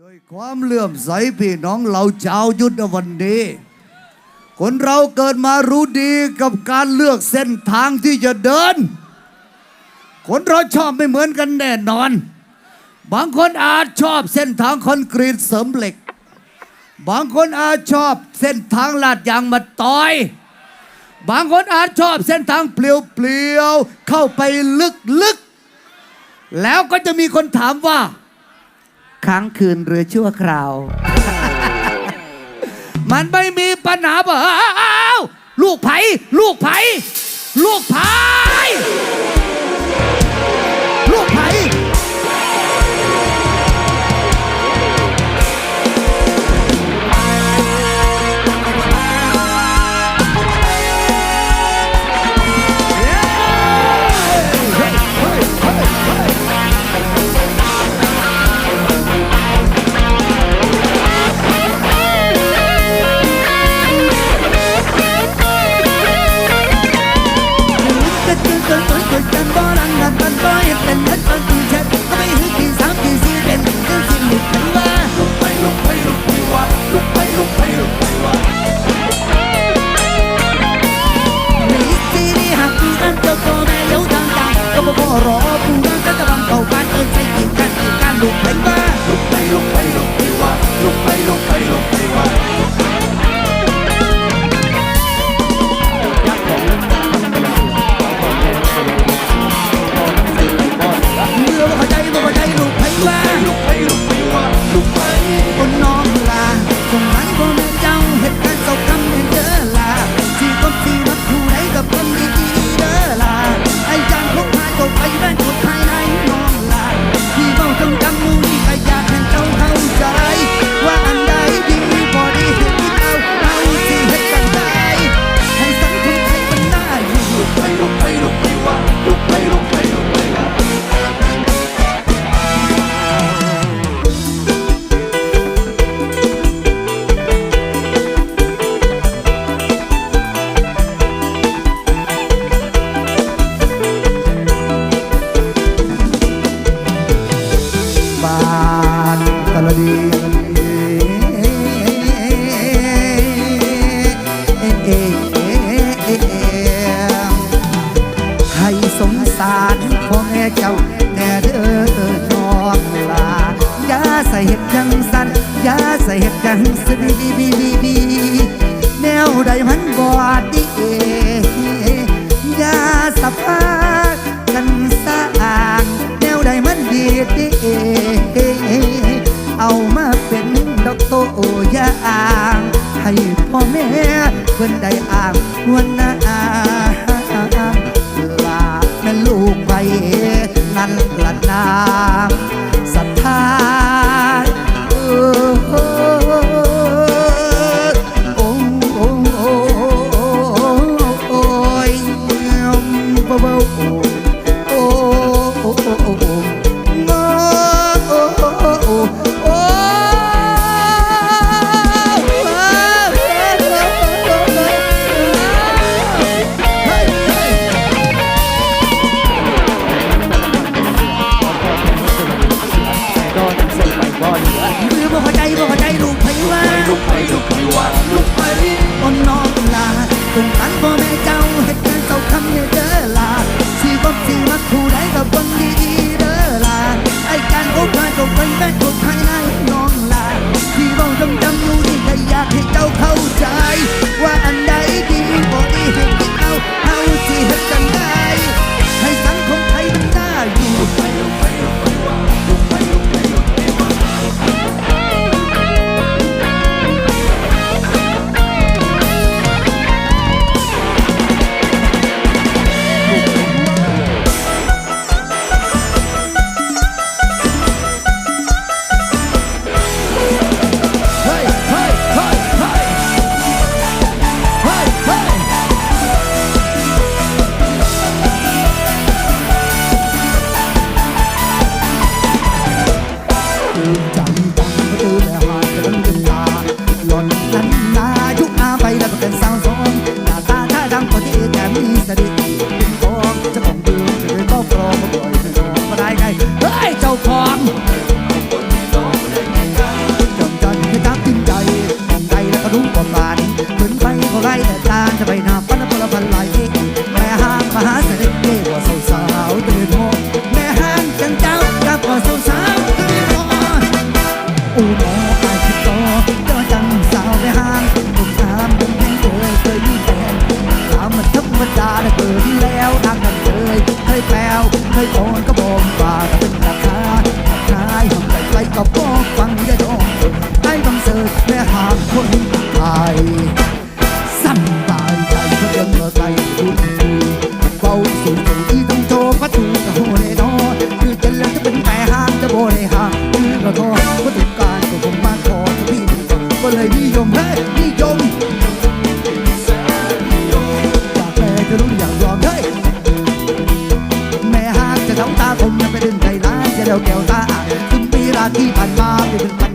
โดยความเลื่อมใสพี่น้องเราเจ้ายุทธวันนี้ คนเราเกิดมารู้ดีกับการเลือกเส้นทางที่จะเดิน คนเราชอบไม่เหมือนกันแน่นอน บางคนอาจชอบเส้นทางคอนกรีตเสริมเหล็ก บางคนอาจชอบเส้นทางลาดยางมาต่อย บางคนอาจชอบเส้นทางเปลี่ยวๆเข้าไปลึกๆแล้วก็จะมีคนถามว่า ค้างคืนหรือชั่วคราว มันไม่มีปัญหาเปล่าลูกไผ่ลูกไผ่ลูกไผ่ ลุกไปลุไปวะลุไปลุไปลุไปวะ Thank you. บ่เหลือหรือบ่พอใจบ่พอใจลูกไผว่าลูกไผลูกไผว่าลูกไผออนน้อมลาตรงตันบ่แม่เจ้าเฮ็ดงานเศร้าคำเนี่ยเด้อลาสิบ่สิมาคู่ใดก็เบิ่งดีเด้อลาไอ้การโอกาสก็เป็นแม่ทุกภายใน Come. วแก้วตาเป็นปีราที่ผ่านมาเป็นพัน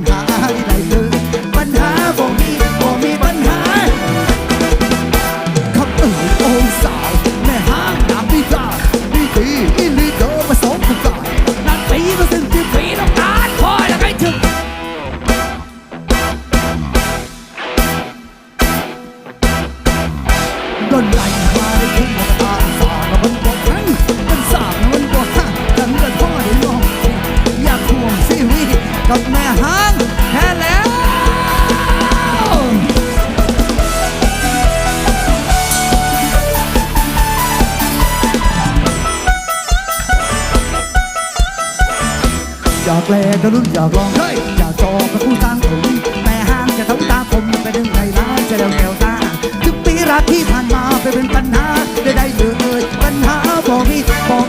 อยากแลก็รุนอยากลองอยากจองกับผู้ตั้งผมแต่ห้างจะทำตาผมไปดึงไรร้าจะเดาแกวตาทุกปีรักที่ผ่านมาไปเป็นปัญหาได้ได้เจอปัญหาบอกพี่บอก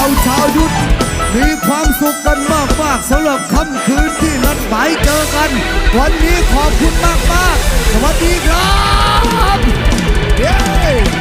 เราชาวยุทธมีความสุขกันมากมากสำหรับค่ำคืนที่นัดหมายเจอกัน วันนี้ขอบคุณมากมากสวัสดีครับ เย้